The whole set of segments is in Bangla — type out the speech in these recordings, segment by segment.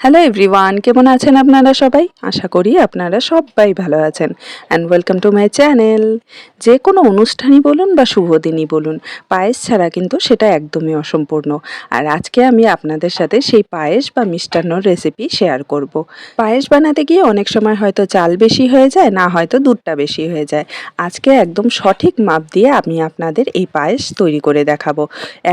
হ্যালো এভরিওয়ান কেমন আছেন আপনারা সবাই? আশা করি আপনারা সবাই ভালো আছেন। And welcome to my channel যে কোনো অনুষ্ঠানই বলুন বা শুভ দিনই বলুন, পায়েস ছাড়া কিন্তু সেটা একদমই অসম্পূর্ণ। আর আজকে আমি আপনাদের সাথে সেই পায়েস বা মিষ্টান্নর রেসিপি শেয়ার করব। পায়েস বানাতে গিয়ে অনেক সময় হয়তো চাল বেশি হয়ে যায়, না হয়তো দুধটা বেশি হয়ে যায়। আজকে একদম সঠিক মাপ দিয়ে আমি আপনাদের এই পায়েস তৈরি করে দেখাবো।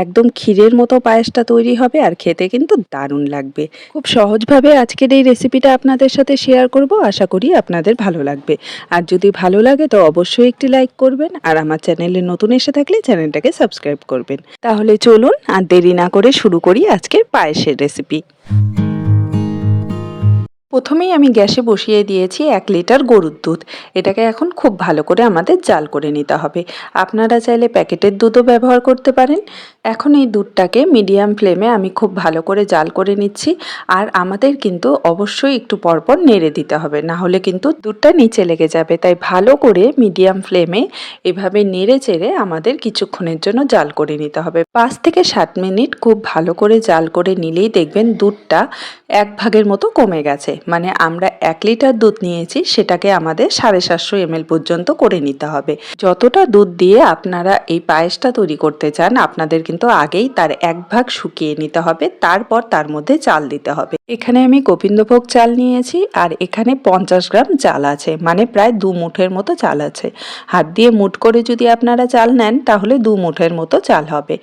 একদম ক্ষীরের মতো পায়েসটা তৈরি হবে আর খেতে কিন্তু দারুণ লাগবে। খুব সহজভাবে আজকের এই রেসিপিটা আপনাদের সাথে শেয়ার করব, আশা করি আপনাদের ভালো লাগবে। আর যদি ভালো লাগে তো অবশ্যই একটি লাইক করবেন, আর আমার চ্যানেলে নতুন এসে থাকলে চ্যানেলটাকে সাবস্ক্রাইব করবেন। তাহলে চলুন আর দেরি না করে শুরু করি আজকের পায়েসের রেসিপি প্রথমেই আমি গ্যাসে বসিয়ে দিয়েছি এক লিটার গরুর দুধ। এটাকে এখন খুব ভালো করে আমাদের জাল করে নিতে হবে। আপনারা চাইলে প্যাকেটের দুধও ব্যবহার করতে পারেন। এখন এই দুধটাকে মিডিয়াম ফ্লেমে আমি খুব ভালো করে জাল করে নিচ্ছি। আর আমাদের কিন্তু অবশ্যই একটু পরপর নেড়ে দিতে হবে, না হলে কিন্তু দুধটা নিচে লেগে যাবে। তাই ভালো করে মিডিয়াম ফ্লেমে এভাবে নেড়ে চেড়ে আমাদের কিছুক্ষণের জন্য জাল করে নিতে হবে। পাঁচ থেকে সাত মিনিট খুব ভালো করে জাল করে নিলেই দেখবেন দুধটা এক ভাগের মতো কমে গেছে। মানে আমরা এক লিটার দুধ নিয়েছি, সেটাকে আমাদের সাড়ে সাতশো এমএল পর্যন্ত করে নিতে হবে। যতটা দুধ দিয়ে আপনারা এই পায়েসটা তৈরি করতে চান, আপনাদের কিন্তু আগেই তার এক ভাগ শুকিয়ে নিতে হবে, তারপর তার মধ্যে চাল দিতে হবে। এখানে আমি গোবিন্দভোগ চাল নিয়েছি, আর এখানে পঞ্চাশ গ্রাম চাল আছে মানে প্রায় দু মুঠের মতো চাল আছে। হাত দিয়ে মুঠ করে যদি আপনারা চাল নেন, তাহলে দু মুঠের মতো চাল হবে।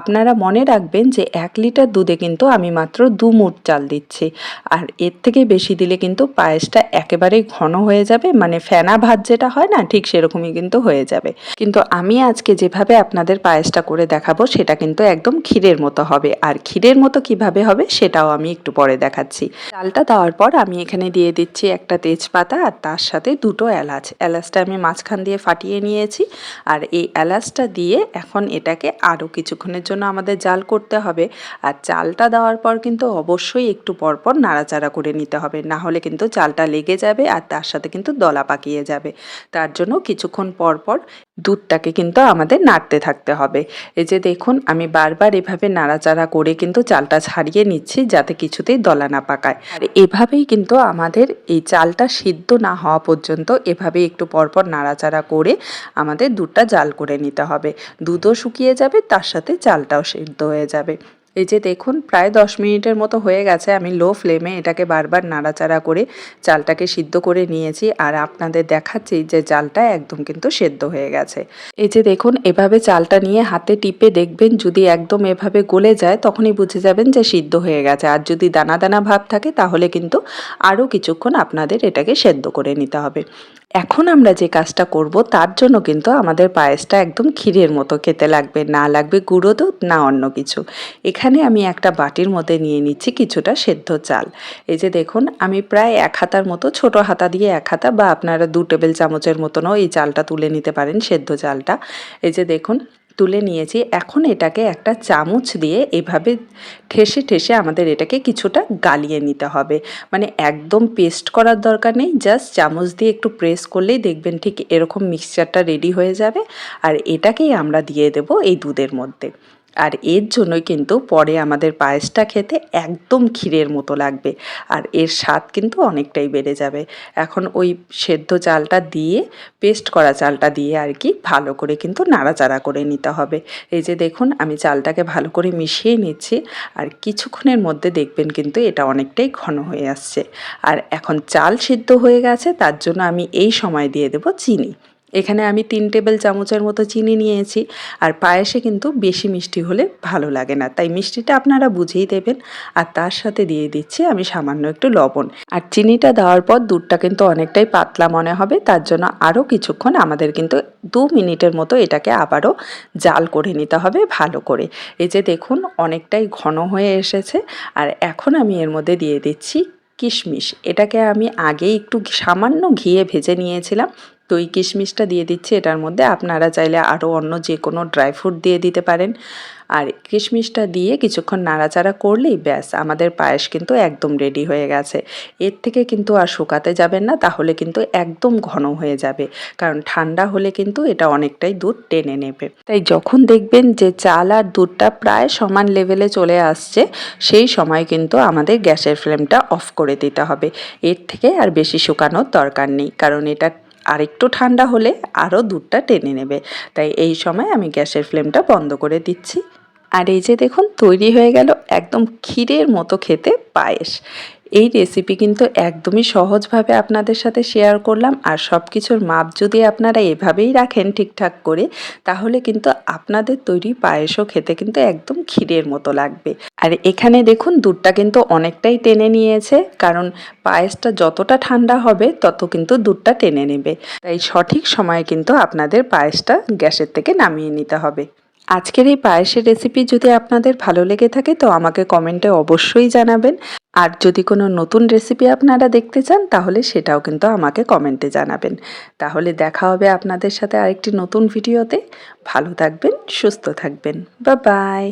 আপনারা মনে রাখবেন যে এক লিটার দুধে কিন্তু আমি মাত্র দু মুঠ চাল দিচ্ছি। আর এর থেকে বেশি দিলে কিন্তু পায়েসটা একেবারেই ঘন হয়ে যাবে মানে ফেনা ভাত যেটা হয় না, ঠিক সেরকমই কিন্তু হয়ে যাবে। কিন্তু আমি আজকে যেভাবে আপনাদের পায়েসটা করে দেখাবো, সেটা কিন্তু একদম ক্ষীরের মতো হবে। আর ক্ষীরের মতো কীভাবে হবে, সেটাও আমি একটু পরে দেখাচ্ছি। চালটা দেওয়ার পর আমি এখানে দিয়ে দিচ্ছি একটা তেজপাতা, আর তার সাথে দুটো এলাচ। এলাচটা আমি মাঝখান দিয়ে ফাটিয়ে নিয়েছি। আর এই এলাচটা দিয়ে এখন এটাকে আরও কিছুক্ষণের জন্য আমাদের জাল করতে হবে। আর চালটা দেওয়ার পর কিন্তু অবশ্যই একটু পরপর নাড়াচাড়া করে নিতে হবে। না হলে কিন্তু চালটা লেগে যাবে আর তার সাথে কিন্তু দলা পাকিয়ে যাবে। তার জন্য কিছুক্ষণ পর পর দুধটাকে কিন্তু আমাদের নাড়তে থাকতে হবে। এই যে দেখুন, আমি বারবার এভাবে নাড়াচাড়া করে কিন্তু চালটা ছাড়িয়ে নিচ্ছি যাতে কিছুতেই দলা না পাকায়। আর এভাবেই কিন্তু আমাদের এই চালটা সিদ্ধ না হওয়া পর্যন্ত এভাবে একটু পরপর নাড়াচাড়া করে আমাদের দুধটা জাল করে নিতে হবে। দুধও শুকিয়ে যাবে, তার সাথে চালটাও সেদ্ধ হয়ে যাবে। এই যে দেখুন, প্রায় দশ মিনিটের মতো হয়ে গেছে, আমি লো ফ্লেমে এটাকে বারবার নাড়াচাড়া করে চালটাকে সিদ্ধ করে নিয়েছি আর আপনাদের দেখাচ্ছি যে চালটা একদম কিন্তু সেদ্ধ হয়ে গেছে। এই যে দেখুন, এভাবে চালটা নিয়ে হাতে টিপে দেখবেন যদি একদম এভাবে গলে যায়, তখনই বুঝে যাবেন যে সিদ্ধ হয়ে গেছে। আর যদি দানা দানা ভাব থাকে, তাহলে কিন্তু আরও কিছুক্ষণ আপনাদের এটাকে সেদ্ধ করে নিতে হবে। এখন আমরা যে কাজটা করব, তার জন্য কিন্তু আমাদের পায়েসটা একদম ক্ষীরের মতো খেতে লাগবে, না লাগবে গুঁড়ো দুধ, না অন্য কিছু। এখানে আমি একটা বাটির মধ্যে নিয়ে নিচ্ছি কিছুটা সেদ্ধ চাল। এই যে দেখুন, আমি প্রায় এক হাতার মতো, ছোট হাতা দিয়ে এক হাতা বা আপনারা দু টেবিল চামচের মতনও এই চালটা তুলে নিতে পারেন, সেদ্ধ চালটা। এই যে দেখুন, তুলে নিয়েছি। এখন এটাকে একটা চামচ দিয়ে এভাবে ঠেসে ঠেসে আমাদের এটাকে কিছুটা গালিয়ে নিতে হবে। মানে একদম পেস্ট করার দরকার নেই, জাস্ট চামচ দিয়ে একটু প্রেস করলেই দেখবেন ঠিক এরকম মিক্সচারটা রেডি হয়ে যাবে। আর এটাকেই আমরা দিয়ে দেব এই দুধের মধ্যে। আর এর জন্যই কিন্তু পরে আমাদের পায়েসটা খেতে একদম ক্ষীরের মতো লাগবে। আর এর স্বাদ কিন্তু অনেকটাই বেড়ে যাবে। এখন ওই সেদ্ধ চালটা দিয়ে, পেস্ট করা চালটা দিয়ে আর কি ভালো করে কিন্তু নাড়াচাড়া করে নিতে হবে। এই যে দেখুন, আমি চালটাকে ভালো করে মিশিয়ে নিচ্ছি আর কিছুক্ষণের মধ্যে দেখবেন কিন্তু এটা অনেকটাই ঘন হয়ে আসছে। আর এখন চাল সিদ্ধ হয়ে গেছে, তার জন্য আমি এই সময় দিয়ে দেব চিনি। এখানে আমি তিন টেবিল চামচের মতো চিনি নিয়েছি, আর পায়েসে কিন্তু বেশি মিষ্টি হলে ভালো লাগে না। তাই মিষ্টিটা আপনারা বুঝেই দেবেন। আর তার সাথে দিয়ে দিচ্ছি আমি সামান্য একটু লবণ। আর চিনিটা দেওয়ার পর দুধটা কিন্তু অনেকটাই পাতলা মনে হবে। তার জন্য আরও কিছুক্ষণ আমাদের কিন্তু দু মিনিটের মতো এটাকে আবারও জাল করে নিতে হবে ভালো করে। এই যে দেখুন, অনেকটাই ঘন হয়ে এসেছে। আর এখন আমি এর মধ্যে দিয়ে দিচ্ছি কিশমিশ। এটাকে আমি আগেই একটু সামান্য ঘিয়ে ভেজে নিয়েছিলাম। তো এই কিশমিশটা দিয়ে দিচ্ছি, এটার মধ্যে আপনারা চাইলে আরও অন্য যে কোনো ড্রাই ফ্রুট দিয়ে দিতে পারেন। আর কিশমিশটা দিয়ে কিছুক্ষণ নাড়াচাড়া করলেই ব্যাস, আমাদের পায়েস কিন্তু একদম রেডি হয়ে গেছে। এর থেকে কিন্তু আর শুকাতে যাবেন না, তাহলে কিন্তু একদম ঘন হয়ে যাবে, কারণ ঠান্ডা হলে কিন্তু এটা অনেকটাই দুধ টেনে নেবে। তাই যখন দেখবেন যে চাল আর দুধটা প্রায় সমান লেভেলে চলে আসছে, সেই সময় কিন্তু আমাদের গ্যাসের ফ্লেমটা অফ করে দিতে হবে। এর থেকে আর বেশি শুকানোর দরকার নেই, কারণ এটা আরেকটু ঠান্ডা হলে আরও দুধটা টেনে নেবে। তাই এই সময় আমি গ্যাসের ফ্লেমটা বন্ধ করে দিচ্ছি। আর এই যে দেখুন, তৈরি হয়ে গেল একদম ক্ষীরের মতো খেতে পায়েস। এই রেসিপি কিন্তু একদমই সহজভাবে আপনাদের সাথে শেয়ার করলাম। আর সব কিছুর মাপ যদি আপনারা এভাবেই রাখেন ঠিকঠাক করে, তাহলে কিন্তু আপনাদের তৈরি পায়েসও খেতে কিন্তু একদম ক্ষীরের মতো লাগবে। আর এখানে দেখুন, দুধটা কিন্তু অনেকটাই টেনে নিয়েছে। কারণ পায়েসটা যতটা ঠান্ডা হবে, তত কিন্তু দুধটা টেনে নেবে। তাই সঠিক সময়ে কিন্তু আপনাদের পায়েসটা গ্যাসের থেকে নামিয়ে নিতে হবে। আজকের এই পায়েসের রেসিপি যদি আপনাদের ভালো লেগে থাকে, তো আমাকে কমেন্টে অবশ্যই জানাবেন। আর যদি কোনো নতুন রেসিপি আপনারা দেখতে চান, তাহলে সেটাও কিন্তু আমাকে কমেন্টে জানাবেন। তাহলে দেখা হবে আপনাদের সাথে আরেকটি নতুন ভিডিওতে ভালো থাকবেন, সুস্থ থাকবেন। বা বাই